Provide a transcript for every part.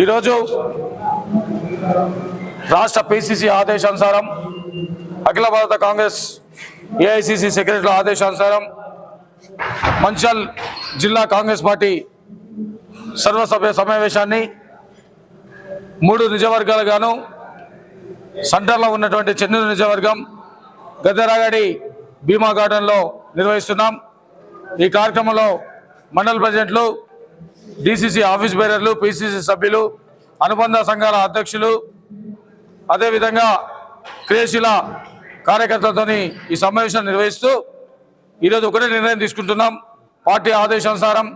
ఈరోజు రాష్ట్ర పిసిసి ఆదేశానుసారం అఖిల భారత కాంగ్రెస్ ఏఐసిసి సెక్రటరీల ఆదేశానుసారం మంచాల్ జిల్లా కాంగ్రెస్ పార్టీ సర్వసభ్య సమావేశాన్ని మూడు నిజవర్గాలుగాను సెంటర్లో ఉన్నటువంటి చెన్నూరు నిజవర్గం గద్దెరాగడి భీమా గార్డెన్లో నిర్వహిస్తున్నాం. ఈ కార్యక్రమంలో మండల ప్రెసిడెంట్లు డిసిసి ఆఫీస్ బేరర్లు పిసిసి సభ్యులు అనుబంధ సంఘాల అధ్యక్షులు అదేవిధంగా క్రియాశీల కార్యకర్తలతోని ఈ సమావేశం నిర్వహిస్తూ ఈరోజు ఒకటే నిర్ణయం తీసుకుంటున్నాం. పార్టీ ఆదేశానుసారం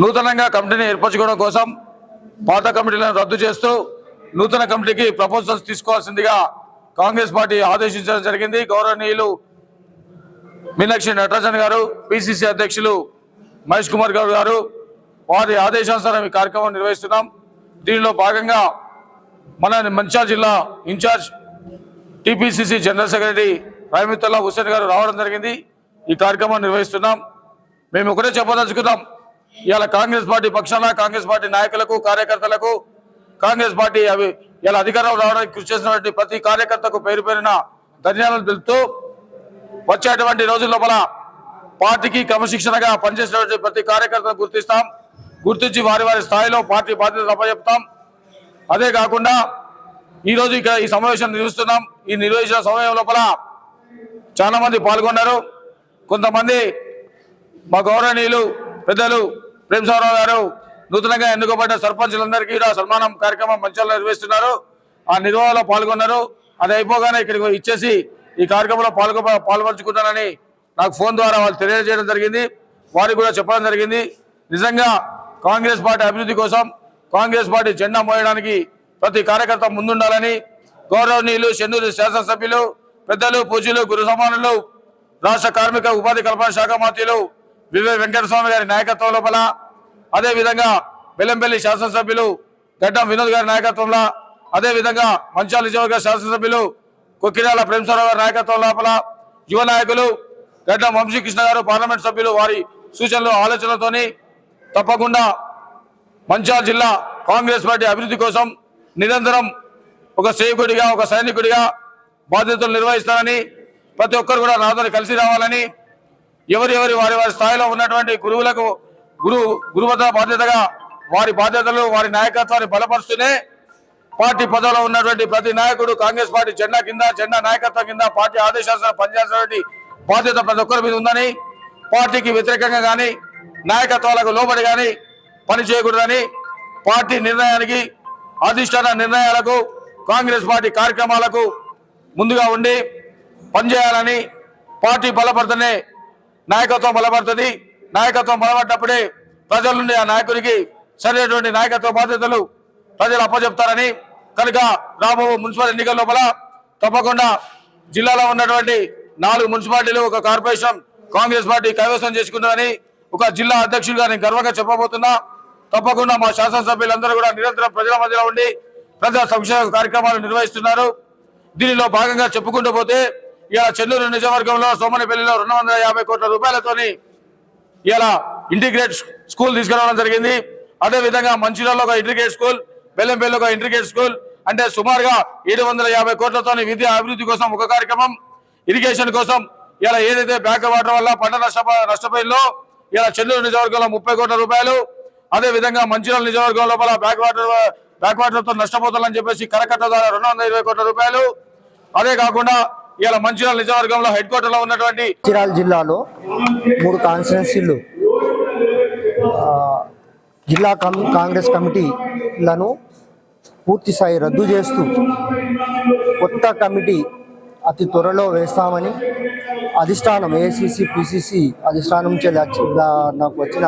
నూతనంగా కమిటీని ఏర్పరచుకోవడం కోసం పాత కమిటీలను రద్దు చేస్తూ నూతన కమిటీకి ప్రపోజల్స్ తీసుకోవాల్సిందిగా కాంగ్రెస్ పార్టీ ఆదేశించడం జరిగింది. గౌరవనీయులు మీనాక్షి నటరాజన్ గారు పిసిసి అధ్యక్షులు మహేష్ కుమార్ గారు గారు వారి ఆదేశానుసారం ఈ కార్యక్రమం నిర్వహిస్తున్నాం. దీనిలో భాగంగా మన మంచాల్ జిల్లా incharge TPCC general secretary Rayamithulla Hussain garu రావడం జరిగింది. ఈ కార్యక్రమం నిర్వహిస్తున్నాం. మేము ఒకటే చెప్పదలుచుకున్నాం. ఇవాళ కాంగ్రెస్ పార్టీ పక్షాన కాంగ్రెస్ పార్టీ నాయకులకు కార్యకర్తలకు కాంగ్రెస్ పార్టీ అవి ఇలా అధికారం రావడానికి కృషి చేసినటువంటి ప్రతి కార్యకర్తకు పేరు పేరున ధన్యవాదాలు తెలుపుతూ వచ్చేటువంటి రోజుల లోపల పార్టీకి క్రమశిక్షణగా పనిచేసినటువంటి ప్రతి కార్యకర్తను గుర్తిస్తాం. గుర్తించి వారి వారి స్థాయిలో పార్టీ బాధ్యతలు అప్పచెప్తాం. అదే కాకుండా ఈరోజు ఇక్కడ ఈ సమావేశం నిర్వహిస్తున్నాం. ఈ నిర్వహించిన సమయం లోపల చాలా మంది పాల్గొన్నారు. కొంతమంది మా గౌరవనీయులు పెద్దలు ప్రేమసారావు గారు నూతనంగా ఎన్నుకోబడ్డ సర్పంచులందరికీ కూడా సన్మానం కార్యక్రమం మంచాల్లో నిర్వహిస్తున్నారు. ఆ నిర్వహణలో పాల్గొన్నారు. అది అయిపోగానే ఇక్కడికి ఇచ్చేసి ఈ కార్యక్రమంలో పాల్గొ పాల్పంచుకుంటానని నాకు ఫోన్ ద్వారా వాళ్ళు తెలియజేయడం జరిగింది. వారికి కూడా చెప్పడం జరిగింది. నిజంగా కాంగ్రెస్ పార్టీ అభివృద్ధి కోసం కాంగ్రెస్ పార్టీ జెండా మోయడానికి ప్రతి కార్యకర్త ముందుండాలని గౌరవనీయులు చెన్నూరు శాసనసభ్యులు పెద్దలు పూజలు గురు సమానులు రాష్ట్ర కార్మిక ఉపాధి కల్పన శాఖ మంత్రులు వివే వెంకటస్వామి గారి నాయకత్వం లోపల అదేవిధంగా బెల్లంపల్లి శాసనసభ్యులు గడ్డం వినోద్ గారి నాయకత్వంలో అదేవిధంగా మంచాల నిజవర్గ శాసనసభ్యులు కొక్కిరాల ప్రేమసారావు గారి నాయకత్వం లోపల యువ నాయకులు గడ్డం వంశీకృష్ణ గారు పార్లమెంట్ సభ్యులు వారి సూచనలు ఆలోచనలతోని తప్పకుండా మంచాల జిల్లా కాంగ్రెస్ పార్టీ అభివృద్ధి కోసం నిరంతరం ఒక సేవకుడిగా ఒక సైనికుడిగా బాధ్యతలు నిర్వహిస్తానని ప్రతి ఒక్కరు కూడా నాతో కలిసి రావాలని ఎవరెవరి వారి వారి స్థాయిలో ఉన్నటువంటి గురువులకు గురు గురువత బాధ్యతగా వారి బాధ్యతలు వారి నాయకత్వాన్ని బలపరుస్తూనే పార్టీ పదవిలో ఉన్నటువంటి ప్రతి నాయకుడు కాంగ్రెస్ పార్టీ జెండా కింద జెండా నాయకత్వం కింద పార్టీ ఆదేశాల పనిచేసినటువంటి బాధ్యత ప్రతి ఒక్కరి మీద ఉందని పార్టీకి వ్యతిరేకంగా కానీ నాయకత్వాలకు లోబడి కానీ పని చేయకూడదని పార్టీ నిర్ణయానికి అధిష్టాన నిర్ణయాలకు కాంగ్రెస్ పార్టీ కార్యక్రమాలకు ముందుగా ఉండి పనిచేయాలని పార్టీ బలపడుతూనే నాయకత్వం బలపడుతుంది. నాయకత్వం బలపడ్డప్పుడే ప్రజల నుండి ఆ నాయకుడికి సరైనటువంటి నాయకత్వ బాధ్యతలు ప్రజలు అప్పచెప్తారని కనుక రాబో మున్సిపల్ ఎన్నికల లోపల తప్పకుండా జిల్లాలో ఉన్నటువంటి నాలుగు మున్సిపాలిటీలు ఒక కార్పొరేషన్ కాంగ్రెస్ పార్టీ కైవసం చేసుకుంటుందని ఒక జిల్లా అధ్యక్షుడిగా నేను గర్వంగా చెప్పబోతున్నా. తప్పకుండా మా శాసనసభ్యులందరూ కూడా నిరంతరం ప్రజల మధ్యలో ఉండి ప్రజా సంక్షేమ కార్యక్రమాలు నిర్వహిస్తున్నారు. దీనిలో భాగంగా చెప్పుకుంటూ పోతే ఇలా చెన్నూరు నిజవర్గంలో సోమనపల్లిలో రెండు వందల యాభై కోట్ల రూపాయలతోని ఇలా ఇంటిగ్రేట్ స్కూల్ తీసుకురావడం జరిగింది. అదే విధంగా మంచిర్యాలలో ఒక ఇంటిగ్రేట్ స్కూల్ బెల్లంపల్లిలో ఒక ఇంటిగ్రేట్ స్కూల్ అంటే సుమారుగా ఏడు వందల యాభై కోట్లతో విద్యా అభివృద్ధి కోసం ఒక కార్యక్రమం. ఇరిగేషన్ కోసం ఇలా ఏదైతే బ్యాక్ వాటర్ వల్ల పంట నష్ట నష్టపోయిందో ఇలా చెల్లూరు నిజవర్గంలో ముప్పై కోట్ల రూపాయలు అదే విధంగా మంచిర్యాల నిజవర్గం లోపల బ్యాక్ వాటర్ బ్యాక్ వాటర్తో నష్టపోతారని చెప్పేసి కరకట్ట ద్వారా రెండు వందల ఇరవై కోట్ల రూపాయలు. అదే కాకుండా ఇలా మంచిర్యాల నిజవర్గంలో హెడ్ క్వార్టర్లో ఉన్నటువంటి మంచిర్యాల జిల్లాలో మూడు కాన్స్టిట్యున్సీలు జిల్లా కం- కాంగ్రెస్ కమిటీలను పూర్తి స్థాయి రద్దు చేస్తూ కొత్త కమిటీ అతి త్వరలో వేస్తామని అధిష్టానం ఏసీసీ పిసిసి అధిష్టానం నుంచి నాకు వచ్చిన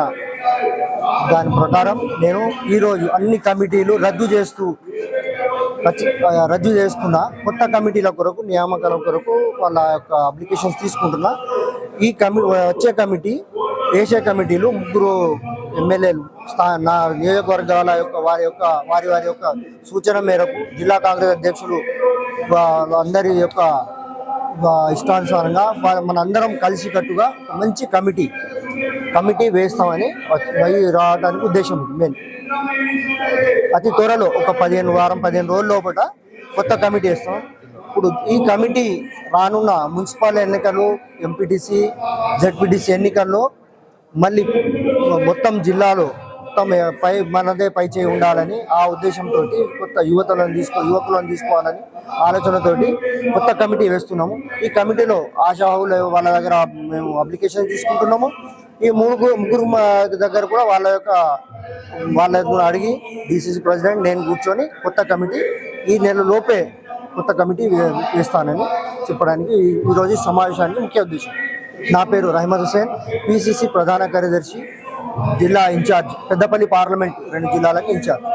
దాని ప్రకారం నేను ఈరోజు అన్ని కమిటీలు రద్దు చేస్తూ రద్దు చేస్తున్నా. కొత్త కమిటీల కొరకు నియామకాల కొరకు వాళ్ళ యొక్క అప్లికేషన్స్ తీసుకుంటున్నా. ఈ కమి వచ్చే కమిటీ ఏషియా కమిటీలు ముగ్గురు ఎమ్మెల్యేలు స్థా నా నియోజకవర్గాల యొక్క వారి యొక్క వారి వారి యొక్క సూచన మేరకు జిల్లా కాంగ్రెస్ అధ్యక్షులు అందరి యొక్క ఇష్టానుసారంగా మనందరం కలిసికట్టుగా మంచి కమిటీ కమిటీ వేస్తామని వచ్చి- రావడానికి ఉద్దేశం మెయిన్. అతి త్వరలో ఒక పదిహేను వారం పదిహేను రోజుల లోపల కొత్త కమిటీ వేస్తాం. ఇప్పుడు ఈ కమిటీ రానున్న మున్సిపల్ ఎన్నికలు ఎంపీటీసీ జడ్పీటీసీ ఎన్నికల్లో మళ్ళీ మొత్తం జిల్లాలో మొత్తం పై మనదే పై చేయి ఉండాలని ఆ ఉద్దేశంతో కొత్త యువతలను తీసుకో యువకులను తీసుకోవాలని ఆలోచనతోటి కొత్త కమిటీ వేస్తున్నాము. ఈ కమిటీలో ఆశాహులు వాళ్ళ దగ్గర మేము అప్లికేషన్ తీసుకుంటున్నాము. ఈ ముగ్గురు ముగ్గురు మా దగ్గర కూడా వాళ్ళ యొక్క వాళ్ళ దగ్గర అడిగి డిసిసి ప్రెసిడెంట్ నేను కూర్చొని కొత్త కమిటీ ఈ నెల లోపే కొత్త కమిటీ వే- వేస్తానని చెప్పడానికి ఈరోజు సమావేశానికి ముఖ్య ఉద్దేశం. నా పేరు రహమద్ హుసేన్ పిసిసి ప్రధాన కార్యదర్శి. జిల్లా ఇన్ఛార్జ్ పెద్దపల్లి పార్లమెంట్ రెండు జిల్లాలకు ఇన్ఛార్జ్.